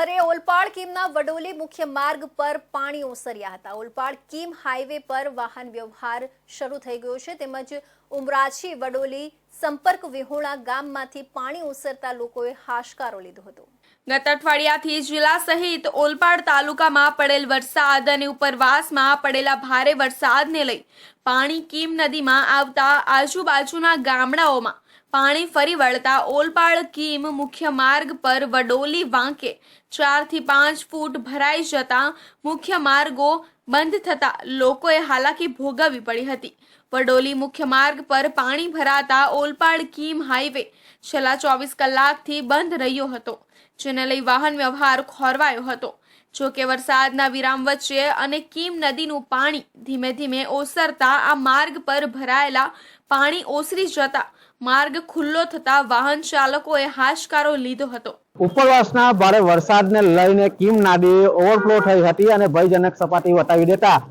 આખરે ઓલપાડ કીમના વડોલી મુખ્ય માર્ગ પર પાણી ઓસર્યા હતા. ઓલપાડ કીમ હાઈવે પર વાહન વ્યવહાર શરૂ થઈ ગયો છે. તેમજ ઉમરાછી વડોલી સંપર્ક વિહોણા ગામમાંથી પાણી ઓસરતા લોકોએ હાશકારો લીધો હતો. ગત અઠવાડિયાથી જિલ્લા સહિત ઓલપાડ તાલુકામાં પડેલ વરસાદ અને ઉપરવાસમાં પડેલા ભારે વરસાદને લઈ પાણી કીમ નદીમાં આવતા આજુબાજુના ગામડાઓમાં પાણી ફરી વળતા ઓલપાડ કીમ મુખ્ય માર્ગ પર વડોલી વાંકે. ચારથી પાંચ ફૂટ ભરાઈ જતા મુખ્ય માર્ગો બંધ થતા લોકોએ હાલાકી ભોગવવી પડી હતી. વડોલી મુખ્ય માર્ગ પર પાણી ભરાતા ઓલપાડ કીમ હાઈવે છેલ્લા ચોવીસ કલાકથી બંધ રહ્યો હતો, જેને લઈ વાહન વ્યવહાર ખોરવાયો હતો. જો કે વરસાદના વિરામ વચ્ચે અને કીમ નદીનું પાણી ધીમે ધીમે ઓસરતા આ માર્ગ પર ભરાયેલા પાણી ઓસરી જતા માર્ગ ખુલ્લો થતા વાહન ચાલકોએ હાશકારો લીધો હતો. ઉપરવાસના ભારે વરસાદને લઈને કીમ નદી ઓવરફ્લો થઈ હતી અને ભયજનક સપાટી વટાવી દેતા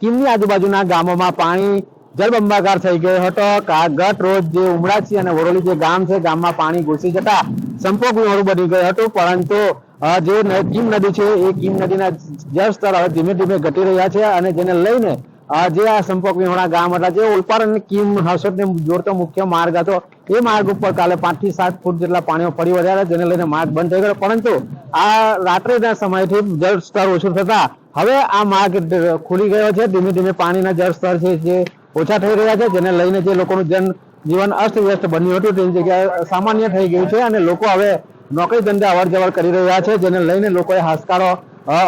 કીમની આજુબાજુના ગામોમાં પાણી જળબંબાકાર થઈ ગયો હતો. કા- ગત રોજ જે ઉમરાછી અને વરોલી જે ગામ છે, ગામમાં પાણી ઘૂસી જતા સંપૂર્ણ બની ગયું હતું. પરંતુ અ, જે કિમ નદી છે એ કીમ નદીના જળ સ્તર હવે ધીમે ધીમે ઘટી રહ્યા છે અને જેને લઈને જે આ સંપર્ક વિહોણા ગામ હતા જે ઓલપાડ અને કિમ હર્ષદને જોડતો મુખ્ય માર્ગ હતો એ માર્ગ ઉપર કાલે પાંચથી સાત ફૂટ જેટલા પાણીઓ ફરી વળ્યા જેને લઈને માર્ગ બંધ થઈ ગયો. પરંતુ આ રાત્રિના સમયથી જળસ્તર ઓછું થતા હવે આ માર્ગ ખુલી ગયો છે. ધીમે ધીમે પાણીના જળ સ્તર છે જે ઓછા થઈ રહ્યા છે જેને લઈને જે લોકોનું જન જીવન અસ્તવ્યસ્ત બન્યું હતું. તેની જગ્યાએ સામાન્ય થઈ ગયું છે અને લોકો હવે નોકરી ધંધે અવર જવર કરી રહ્યા છે, જેને લઈને લોકોએ હાશકારો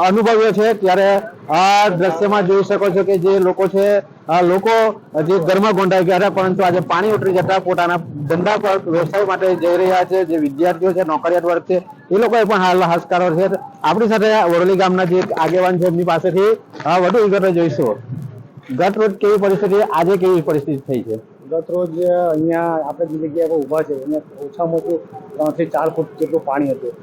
અનુભવ્યો છે. ત્યારે આ દ્રશ્યમાં જોઈ શકો છો કે જે લોકો છે લોકો જે ઘરમાં ગોંડાઈ ગયા હતા, પરંતુ આજે પાણી ઉતરી જતા પોતાના ધંધા પર વ્યવસાય માટે જઈ રહ્યા છે. જે વિદ્યાર્થીઓ છે નોકરિયાત વર્ગ છે, એ લોકોએ પણ હાલ હાશકારો છે. આપણી સાથે વડોલી ગામના જે આગેવાન છે, એમની પાસેથી વધુ વિગતો જોઈશું. ગત કેવી પરિસ્થિતિ, આજે કેવી પરિસ્થિતિ થઈ છે? ગત રોજ અહીંયા આપણે જે જગ્યાએ ઊભા છે અહીંયા ઓછામાં ઓછું ત્રણથી ચાર ફૂટ જેટલું પાણી હતું.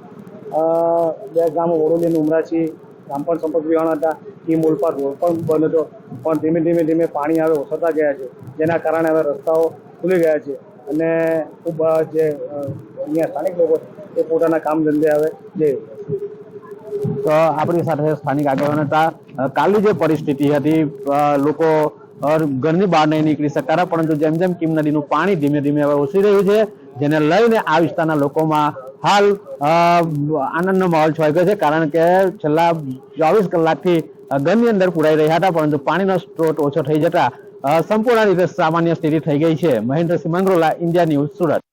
બે ગામ ઓરોલી ઉમરાછી, ગામ પણ સંપર્ક વિહોણા હતા. ટીમ મોલપાડ રોડ પણ બંધ હતો. પણ ધીમે ધીમે ધીમે પાણી હવે ઓસરતા ગયા છે. જેના કારણે હવે રસ્તાઓ ખુલી ગયા છે. અને ખૂબ જે અહીંયા સ્થાનિક લોકો એ પોતાના કામ ધંધે હવે જઈ તો આપણી સાથે સ્થાનિક આગેવાન હતા. કાલની જે પરિસ્થિતિ હતી લોકો ઘરની બહાર નહીં નીકળી શકતા પરંતુ જેમ જેમ કીમ નદીનું પાણી ધીમે ધીમે હવે ઓછી રહ્યું છે, જેને લઈને આ વિસ્તારના લોકોમાં હાલ આનંદનો માહોલ છવાઈ ગયો છે, કારણ કે છેલ્લા ચોવીસ કલાકથી ઘરની અંદર પુરાઈ રહ્યા હતા, પરંતુ પાણીનો સ્ત્રોત ઓછો થઈ જતા સંપૂર્ણ રીતે સામાન્ય સ્થિતિ થઈ ગઈ છે. Mahendrasinh Mangrola, India news Surat.